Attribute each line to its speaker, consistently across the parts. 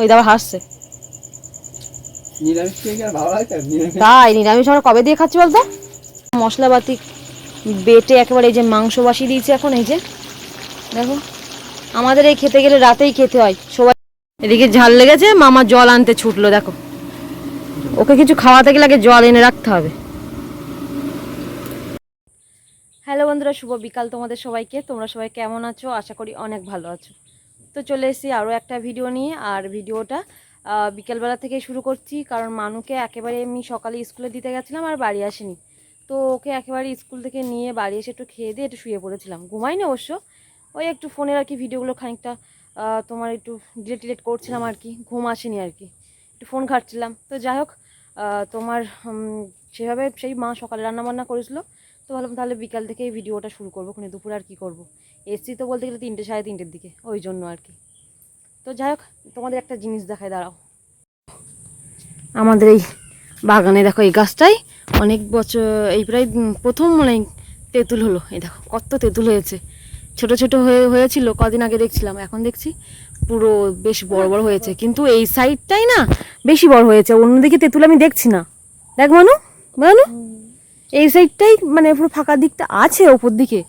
Speaker 1: ওই দাবার হাসছে। তাই নিরামিষ আমরা কবে দিয়ে খাচ্ছি বলতো? মশলাপাতি বেটে একেবারে এই যে মাংস বসিয়ে দিয়েছি এখন এই যে। দেখো আমাদের এই খেতে গেলে রাতেই খেতে হয়। সবাই এদিকে ঝাল লেগেছে মামা জল আনতে ছুটলো দেখো। ওকে কিছু খাওয়াতে গেলে আগে জল এনে রাখতে হবে। হ্যালো বন্ধুরা শুভ বিকাল তোমাদের সবাইকে। তোমরা সবাই কেমন আছো? আশা করি অনেক ভালো আছো। তো চলে এসেছি আরও একটা ভিডিও নিয়ে, আর ভিডিওটা বিকেলবেলা থেকে শুরু করছি, কারণ মানুকে একেবারে আমি সকালে স্কুলে দিতে গেছিলাম আর বাড়ি আসেনি। তো ওকে একেবারে স্কুল থেকে নিয়ে বাড়ি এসে একটু খেয়ে দিয়ে একটু শুয়ে পড়েছিলাম। ঘুমাইনি অবশ্য। ওই একটু ফোনের আর কি ভিডিওগুলো খানিকটা তোমার একটু ডিলেট টিলেট করছিলাম আর কি, ঘুম আসেনি আর কি। একটু ফোন ঘাটছিলাম। তো যাই হোক তোমার সেভাবে সেই মা সকালে রান্না বান্না করেছিল তো ভাবলাম তাহলে বিকাল থেকে এই ভিডিওটা শুরু করব, ওখানে দুপুরে আর কি করব? এসছি তো বলতে গেলে তিনটে, সাড়ে তিনটের দিকে, ওই জন্য আর কি। তো যাই হোক, তোমাদের একটা জিনিস দেখায় দাঁড়াও। আমাদের এই বাগানে দেখো এই গাছটাই অনেক বছর, এই প্রায় প্রথম মানে তেঁতুল হলো। এই দেখো, কত তেঁতুল হয়েছে। ছোট ছোট হয়ে, হয়েছিল, কদিন আগে দেখছিলাম, এখন দেখছি পুরো বেশ বড় বড় হয়েছে। কিন্তু এই সাইডটাই না বেশি বড় হয়েছে, অন্যদিকে তেঁতুল আমি দেখছি না। দেখ, মানু মানু। এই সাইডটাই মানে পুরো ফাঁকা দিকটা আছে ওপর দিকে।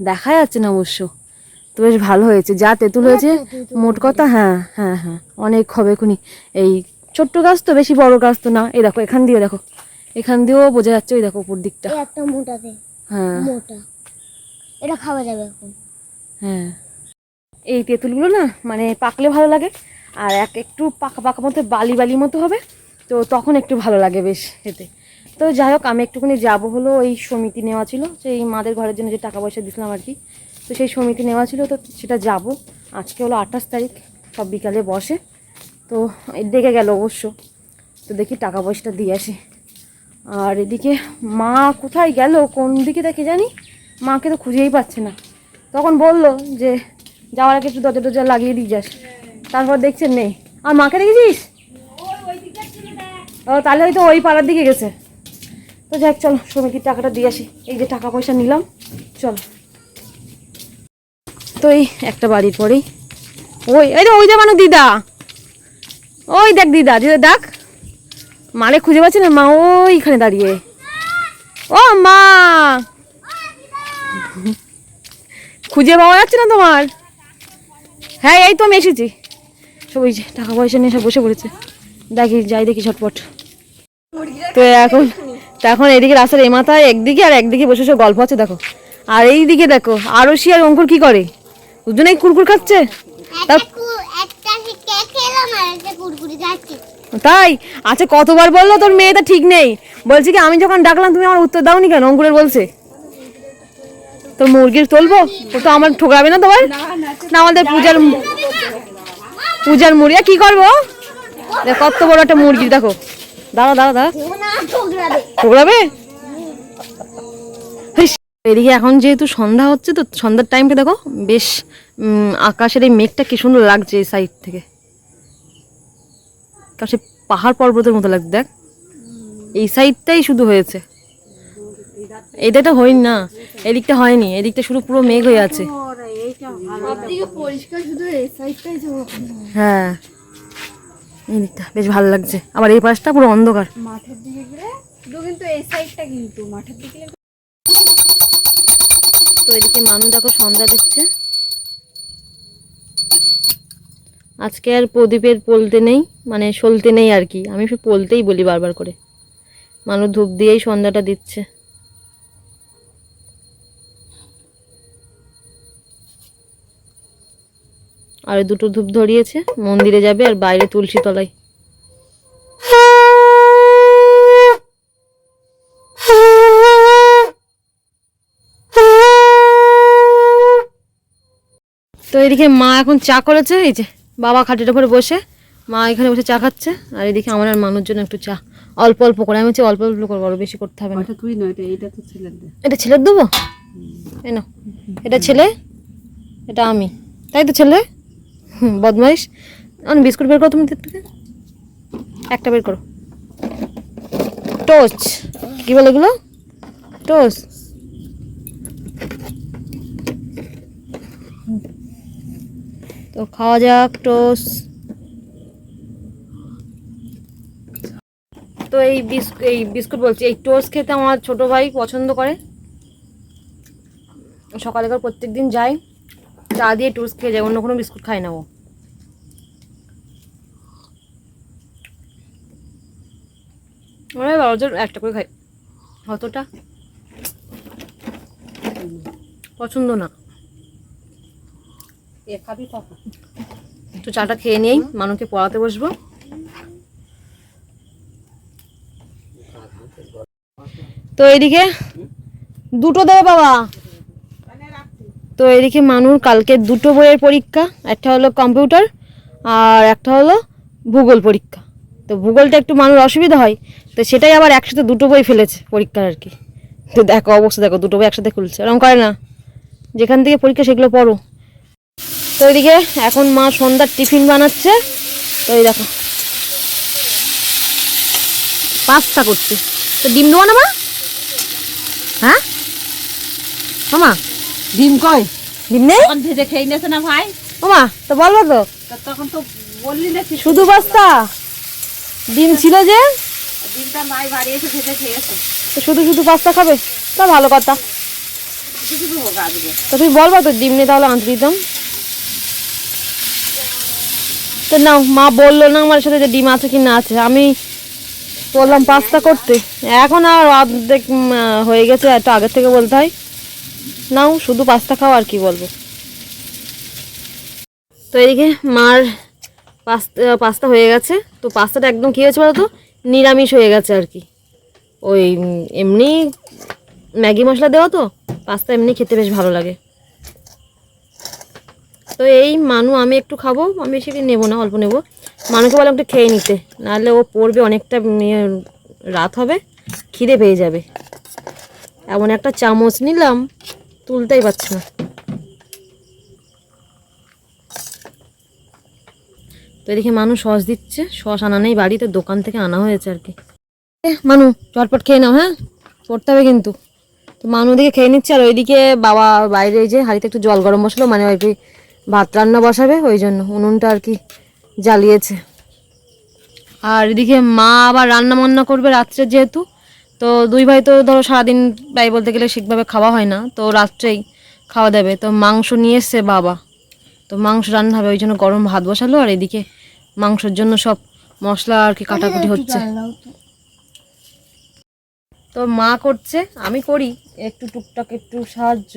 Speaker 1: দেখা যাচ্ছে না অবশ্য। তো বেশ ভালো হয়েছে। যা তেঁতুল হয়েছে মোট কথা হ্যাঁ হ্যাঁ হ্যাঁ অনেক হবে খুনি এই ছোট্ট গাছ তো বেশি বড় গাছ তো না। এই দেখো এখান দিয়েও দেখো। এখান দিয়েও বোঝা যাচ্ছে ওই দেখো উপর দিকটা।
Speaker 2: একটা মোটা
Speaker 1: হ্যাঁ।
Speaker 2: মোটা। এটা খাওয়া যাবে এখন।
Speaker 1: হ্যাঁ। এই তেঁতুলগুলো না মানে পাকলে ভালো লাগে আর এক একটু পাকা পাকা মতো বালি বালি মতো হবে তো তখন একটু ভালো লাগে বেশ খেতে। তো যাই হোক, আমি একটুখানি যাব হলো, ওই সমিতি নেওয়া ছিল, সেই মাদের ঘরের জন্য যে টাকা পয়সা দিছিলাম আর কি। তো সেই সমিতি নেওয়া ছিল, তো সেটা যাব। আজকে হলো আঠাশ তারিখ, সব বিকালে বসে। তো দেখে গেল অবশ্য। তো দেখি টাকা পয়সাটা দিয়ে আসি। আর এদিকে মা কোথায় গেল? কোন দিকে দেখে জানি? মাকে তো খুঁজেই পাচ্ছে না। তখন বলল যে, যাওয়ার আগে একটু দরজা টরজা লাগিয়ে দিয়ে যাস। তারপর দেখছেন নেই। আর মাকে দেখেছিস? ও, তাহলে হয়তো ওই পাড়ার দিকে গেছে। তো যাক, চলো, সমিতির টাকাটা দিয়ে আসি। এই যে টাকা পয়সা নিলাম, চলো। তো এই একটা বাড়ির পরেই। ওই, এই ওই যে মানুষ দিদা। ওই দেখ দিদা দিদা দেখ। মালে খুঁজে পাচ্ছে না, মা ওইখানে দাঁড়িয়ে। ও মা! খুঁজে পাওয়া যাচ্ছে না তোমার? হ্যাঁ এই তো আমি এসেছি। সব ওই যে টাকা পয়সা নিয়ে সব বসে পড়েছে। দেখি, যাই দেখি ঝটপট। তো এখন তো এখন এদিকে রাস্তার এই মাথায় একদিকে আর একদিকে বসে বসে গল্প হচ্ছে দেখো। আর এই দিকে দেখো আরশি আর অঙ্কুর কি করে? দুজনেই কুরকুর খাচ্ছে?
Speaker 2: আর
Speaker 1: তাই? আচ্ছা কতবার বলল তোর মেয়েটা ঠিক নেই? বলছি কি আমি যখন ডাকলাম তুমি আমার উত্তর দাওনি কেন? অঙ্কুরের বলছে। তোর মুরগির তুলবো? ও তো আমার ঠোকরাবে না তোমার? না আমাদের পূজার পূজার মুরগি কি করব? দেখ কত বড় একটা মুরগি দেখো। দাঁড়া দাঁড়া দাঁড়া।
Speaker 2: ঠোকরাবে
Speaker 1: এদিকে এখন যেহেতু সন্ধ্যা হচ্ছে তো সন্ধ্যার টাইমটা দেখো বেশ আকাশের এই মেঘটা কি সুন্দর লাগছে এই সাইড থেকে। কারণ সে পাহাড় পর্বতের মতো লাগছে দেখ। এই সাইডটাই শুধু হয়েছে। এই দিকটা হয়নি না এদিকটা হয়নি এদিকটা শুধু পুরো মেঘ হয়ে আছে।
Speaker 2: পরিষ্কার শুধু এই সাইডটাই
Speaker 1: হ্যাঁ। এই দিকটা বেশ ভালো লাগছে। আবার এই পাশটা পুরো অন্ধকার।
Speaker 2: মাঠের দিকে গেলে কিন্তু এই সাইডটা কিন্তু মাঠের দিকে
Speaker 1: তো এদিকে মানু দেখো সন্ধ্যা দিচ্ছে। আজকে আর প্রদীপের পলতে নেই মানে সলতে নেই আর কি। আমি শুধু পলতেই বলি বারবার করে। মানুষ ধূপ দিয়েই সন্ধ্যাটা দিচ্ছে। আর দুটো ধূপ ধরিয়েছে মন্দিরে যাবে আর বাইরে তুলসী তলায়। তো এদিকে মা এখন চা করেছে এই যে বাবা খাটের উপরে বসে মা এখানে বসে চা খাচ্ছে আর এদিকে আমার আর মানুষ জন্য একটু চা অল্প অল্প করে। আমি হচ্ছে অল্প অল্প করব আরও বেশি করতে হবে না।
Speaker 3: তুই নয় এটা এটা তো ছেলের দে।
Speaker 1: এটা ছেলের দেবো? এই নাও। এটা ছেলে এটা আমি। তাই তো ছেলে? বদমাইশ। আমি বিস্কুট বের করো তুমি একটা বের করো। টোস্ট। কী বলে এগুলো? টোস্ট। তো খাওয়া যাক টোস তো এই বিস্কুট এই বিস্কুট বলছি, এই টোস খেতে আমার ছোটো ভাই পছন্দ করে। সকালে করে প্রত্যেক দিন যাই চা দিয়ে টোস্ট খেয়ে যায় অন্য কোনো বিস্কুট খায় না ও। ওরা বারোজন একটা করে খাই। অতটা? পছন্দ না। একটু চাটা খেয়ে নিয়েই মানুষকে পড়াতে বসবো। তো এদিকে দুটো দেবে বাবা। তো এদিকে মানুর কালকে দুটো বইয়ের পরীক্ষা, একটা হলো কম্পিউটার আর একটা হলো ভূগোল পরীক্ষা। তো ভূগোলটা একটু মানুষ অসুবিধা হয়, তো সেটাই আবার একসাথে দুটো বই ফেলেছে পরীক্ষার আর কি। তো দেখো অবস্থা, দেখো দুটো বই একসাথে খুলছে এরকম করে না। যেখান থেকে পরীক্ষা সেগুলো পড়ো। তো এদিকে এখন মা সন্ধ্যার টিফিন বানাচ্ছে, তো এই দেখো। পাস্তা করছে। তো ডিম দেবো না মা? হ্যাঁ? মামা?
Speaker 3: ডিম কয়
Speaker 1: ডিম নেই?
Speaker 3: তখন ভেজে খেয়ে নিয়েছে না ভাই?
Speaker 1: মামা তো বলব তো।
Speaker 3: তখন তো বললি না
Speaker 1: শুধু পাস্তা ডিম ছিল যে?
Speaker 3: ডিমটা মাই বাড়ি এসে ভেজে খেয়েছে।
Speaker 1: তো শুধু শুধু পাস্তা খাবে? তা ভালো কথা। তো তুমি বলবা তো ডিম নিয়ে তাহলে আনতে দিতাম। তো নাও মা বলল না আমার সাথে যে ডিম আছে কি না আছে। আমি বললাম পাস্তা করতে। এখন আর অর্ধেক হয়ে গেছে একটু আগের থেকে বলতে হয়। নাও, শুধু পাস্তা খাও আর কি বলব। তো এদিকে মার পাস্তা পাস্তা হয়ে গেছে। তো পাস্তাটা একদম কী হয়েছে বলতো? নিরামিষ হয়ে গেছে আর কি। ওই এমনি ম্যাগি মশলা দেওয়া তো, পাস্তা এমনি খেতে বেশ ভালো লাগে। তো এই মানু, আমি একটু খাব, আমি করে নেব না, অল্প নেব। মানুকে বললাম একটু খেয়ে নিতে, নাহলে ও পড়বে অনেকটা নিয়ে রাত হবে, খিদে পেয়ে যাবে। এমন একটা চামচ নিলাম, তুলতেই পারছি না। তো এদিকে মানুষ সস দিচ্ছে, সস আনা নেই বাড়িতে, দোকান থেকে আনা হয়েছে আর কি। মানু, চটপট খেয়ে নাও হ্যাঁ? পড়তে হবে কিন্তু। তো মানু ওদিকে খেয়ে নিচ্ছে, আর ওইদিকে বাবা বাইরে যে হাঁড়িতে একটু জল গরম বসল মানে কি ভাত রান্না বসাবে, ওই জন্য উনুনটা আর কি জ্বালিয়েছে। আর এদিকে মা আবার রান্না বান্না করবে রাত্রে যেহেতু তো দুই ভাই তো ধরো সারাদিন ভাই বলতে গেলে ঠিকভাবে খাওয়া হয় না তো রাত্রেই খাওয়া দেবে। তো মাংস নিয়ে এসছে বাবা। তো মাংস রান্না হবে ওই জন্য গরম ভাত বসালো আর এদিকে মাংসের জন্য সব মশলা আর কি কাটাকুটি হচ্ছে। তো। মা করছে আমি করি একটু টুকটাক একটু সাহায্য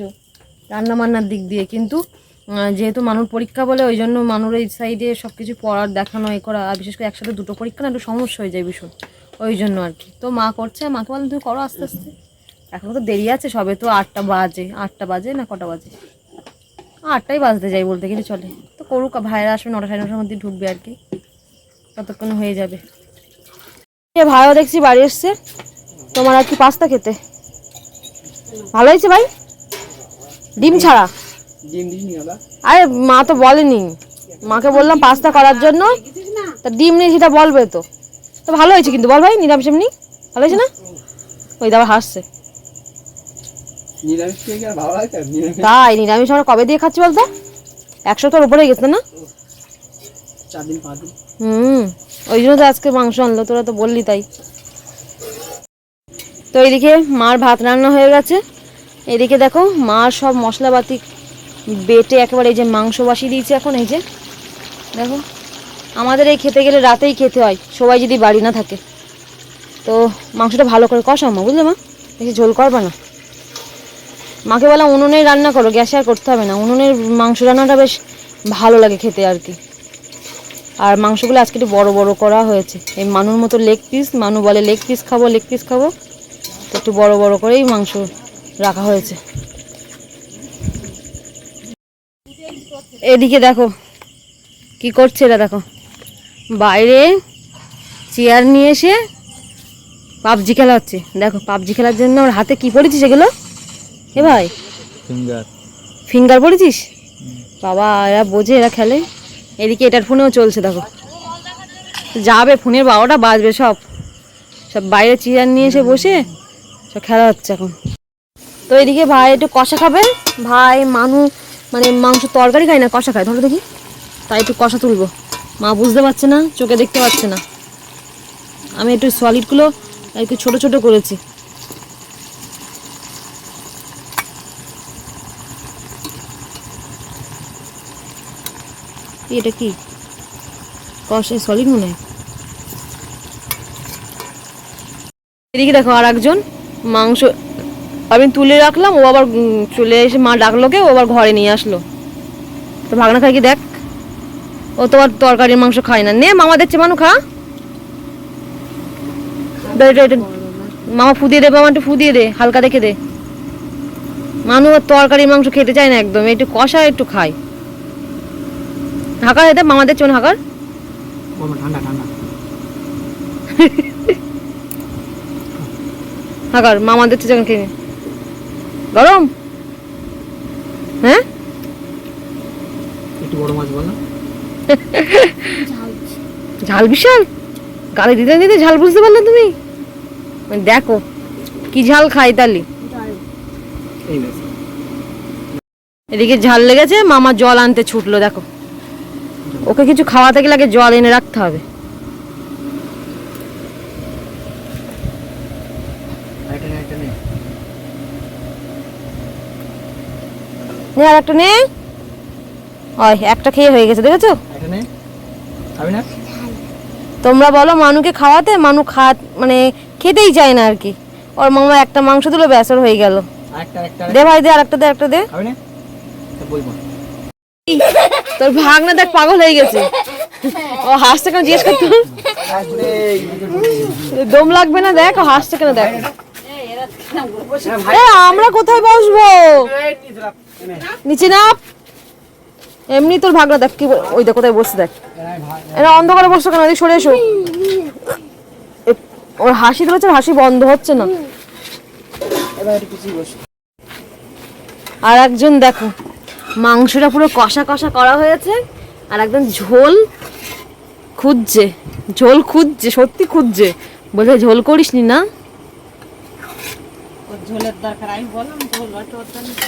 Speaker 1: রান্না বান্নার দিক দিয়ে। কিন্তু যেহেতু মানুষ পরীক্ষা বলে ওই জন্য মানুষ এই সাইডে সব কিছু পড়ার দেখানো এ করা আর বিশেষ করে একসাথে দুটো পরীক্ষা না একটু সমস্যা হয়ে যায় ভীষণ। ওই জন্য আর কি। তো মা করছে মাকে বললাম তুমি করো আস্তে আস্তে। এখন তো দেরি আছে সবে তো আটটা বাজে আটটা বাজে না কটা বাজে? আটটাই বাজতে যাই বলতে গেলে চলে। তো করুক ভাইরা আসবে নটা সাড়ে নটার মধ্যে ঢুকবে আর কি। ততক্ষণ হয়ে যাবে। ভাইও দেখছি বাড়ি এসছে। তোমার আর কি পাস্তা খেতে? ভালো হয়েছে ভাই? ডিম ছাড়া? আরে মা তো বলেনি। মাকে বললাম পাস্তা করার জন্য। তা ডিম নেই সেটা বলবে তো। তো ভালো হয়েছে কিন্তু বল ভাই নিরামিষ এমনি? ভালো হয়েছে না? ওই দাবার হাসছে। তাই নিরামিষ আমরা কবে দিয়ে খাচ্ছি বলতো? এক সপ্তাহের উপরে গেছে না? হুম ওই জন্য তো আজকে মাংস আনলো তোরা তো বললি তাই। তো এইদিকে মার ভাত রান্না হয়ে গেছে। এদিকে দেখো মার সব মশলাপাতি বেটে একেবারে এই যে মাংস বাসিয়ে দিয়েছে এখন এই যে। দেখো। আমাদের এই খেতে গেলে রাতেই খেতে হয়, সবাই যদি বাড়ি না থাকে। তো মাংসটা ভালো করে কষাও মা, বুঝলে মা? বেশি ঝোল করবে না। মাকে বলা উনুনে রান্না করো, গ্যাসে আর করতে হবে না। উনুনের মাংস রান্নাটা বেশ ভালো লাগে খেতে আর কি। আর মাংসগুলো আজকে একটু বড় বড় করা হয়েছে। এই মানুর মতো লেগ পিস মানু বলে লেগ পিস খাব লেগ পিস খাব। তো একটু বড় বড় করেই মাংস রাখা হয়েছে। এদিকে দেখো, কি করছে এটা দেখো। বাইরে চেয়ার নিয়ে এসে পাবজি খেলা হচ্ছে দেখো পাবজি খেলার জন্য ওর হাতে কি পড়েছিস এগুলো? এ ভাই
Speaker 3: ফিঙ্গার
Speaker 1: ফিঙ্গার পড়েছিস? বাবা এরা বোঝে এরা খেলে। এদিকে এটার ফোনেও চলছে দেখো। যাবে ফোনের বাবাটা বাজবে সব। সব বাইরে চেয়ার নিয়ে এসে বসে সব খেলা হচ্ছে এখন। তো এদিকে ভাই একটু কষা খাবে? ভাই মানু মানে মাংস তরকারি খায় না কষা খায় ধরো দেখি। তাই একটু কষা তুলবো। মা বুঝতে পারছে না, চোখে দেখতে পাচ্ছে না। আমি একটু সলিডগুলো একটু ছোট ছোট করেছি। এটা কি? কষে সলিড মনে হয়। এদিকে দেখো আর একজন মাংস আমি তুলে রাখলাম, ও আবার চলে এসে মা ডাকলোকে ও আবার ঘরে নিয়ে আসলো। তো ভাগনা খাই কি দেখ ও তোমার তরকারির মাংস খায় না। নে মামা দেখছে মানু খা। মামা ফুদিয়ে দে মামা একটু ফুদিয়ে দে হালকা দেখে দে। মানু আর তরকারির মাংস খেতে চায় না একদম একটু কষা একটু খায়। হাকার দে মামা দেখছে হাকার?
Speaker 3: ঠান্ডা ঠান্ডা।
Speaker 1: হাকার মামা দেখছে যখন খেয়ে। গরম? হ্যাঁ?
Speaker 3: একটু বড় মাছ বল না।
Speaker 1: ঝাল বিশাল? গালি দিতে দিতে ঝাল বুঝতে পারলে তুমি? মানে দেখো, কি ঝাল খাই তালি। এদিকে ঝাল লেগেছে, মামা জল আনতে ছুটলো, দেখো। ওকে কিছু খাওয়াতে গেলে আগে জল এনে রাখতে হবে। আর একটা নে। একটা খেয়ে হয়ে গেছে, দেখেছ?
Speaker 3: এটা খাবি না
Speaker 1: তোমরা বলো মানুকে খাওয়াতে মানু খা মানে খেতেই চায় না আর কি ওর মামা একটা মাংস দিল ব্যাস ওর হয়ে গেল
Speaker 3: আরেকটা আরেকটা
Speaker 1: দে ভাই দে আরেকটা দে একটা দে তোর ভাগনা দেখ পাগল হয়ে গেছে ও হাসছে কেন জিজ্ঞেস করতো দম লাগবে না দেখ ও হাসছে কেন দেখ আমরা কোথায় বসবো নিচে না এমনি তোর ভাগনা দেখ কি ওই দেখ কোথায় বসে দেখ। এরা অন্ধকারে বসছো কেন? ওদিক সরে এসো। ওর হাসি ধরেছে হাসি বন্ধ হচ্ছে না। আর একজন দেখো মাংসটা পুরো কষা কষা করা হয়েছে আর একদম ঝোল খুঁজছে ঝোল খুঁজছে সত্যি খুঁজছে। বলছে ঝোল করিসনি না?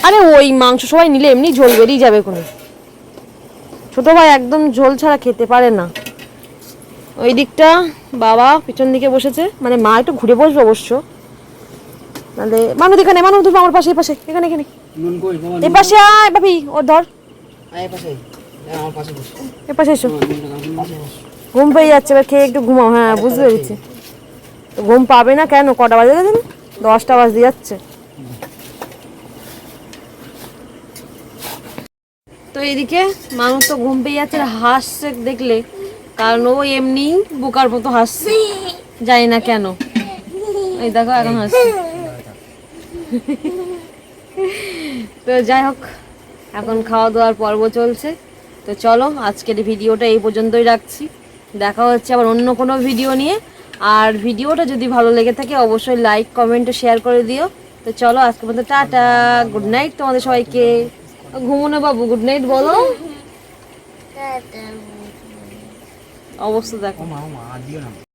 Speaker 1: আরে ওই মাংস সবাই নিলে এমনি ঝোল বেরিয়ে যাবে কোনো। ছোট ভাই একদম ঝোল ছাড়া খেতে পারে না। ওই দিকটা বাবা পিছন দিকে বসেছে। মানে মা একটু ঘুরে বসবে অবশ্য। নাহলে মানু এখানে মানু তুমি আমার পাশে পাশে এখানে এখানে। এ পাশে আয় বাপি ওর ধর। এ পাশে এসো। ঘুম পেয়ে যাচ্ছে এবার খেয়ে একটু ঘুমাও। হ্যাঁ বুঝতে পেরেছি। তো ঘুম পাবে না কেন? কটা বাজে গেছে? দশটা বাজতে যাচ্ছে। তো এদিকে মানুষ তো ঘুম পেয়ে যাচ্ছে, হাসছে দেখলে। কারণ ও এমনি বোকার মতো হাসছে। জানি না কেন। এই দেখো, এখন হাসছে। তো যাই হোক, এখন খাওয়া দাওয়ার পর্ব চলছে। তো চলো, আজকের ভিডিওটা এই পর্যন্তই রাখছি। দেখা হচ্ছে আবার অন্য কোনো ভিডিও নিয়ে। আর ভিডিওটা যদি ভালো লেগে থাকে, অবশ্যই লাইক কমেন্ট শেয়ার করে দিও। তো চলো আজকে পর্যন্ত টাটা। গুড নাইট তোমাদের সবাইকে। ঘুমোনো বাবু গুড নাইট বলো। অবস্থা দেখো।
Speaker 3: মা মা দিও না।